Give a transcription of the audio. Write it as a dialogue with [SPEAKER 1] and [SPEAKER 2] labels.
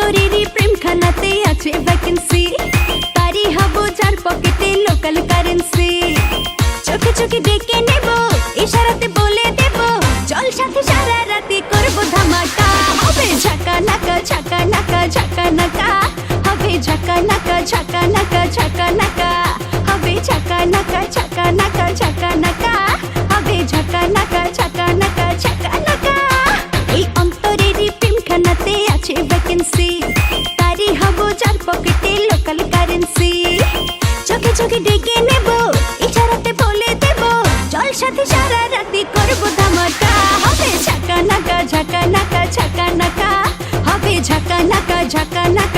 [SPEAKER 1] তোরেরই প্রেমখানাতে আছে ভ্যাকেন্সি তারি হব যার পকেটে লোকাল কারেন্সি চোখে চোখে ডেকে নেব, ইশারাতে বলে দেব, জল সাথে সারা রাতে করব ধামাকা। হবে ঝাঁকা নাকা, ঝাকা নাকা, ঝাঁকা নাকা। হবে ঝাঁকা নাকা ঝাঁকা নাকা ঝাঁকা নাকা। চোখে চোখে ডেকে নেব, ইশারাতে বলে দেব, চল সাথে সারা রাতি করব ধামাকা। হবে ঝাঁকা নাকা ঝাঁকা নাকা ঝাঁকা নাকা হবে ঝাঁকা নাকা ঝাঁকা নাকা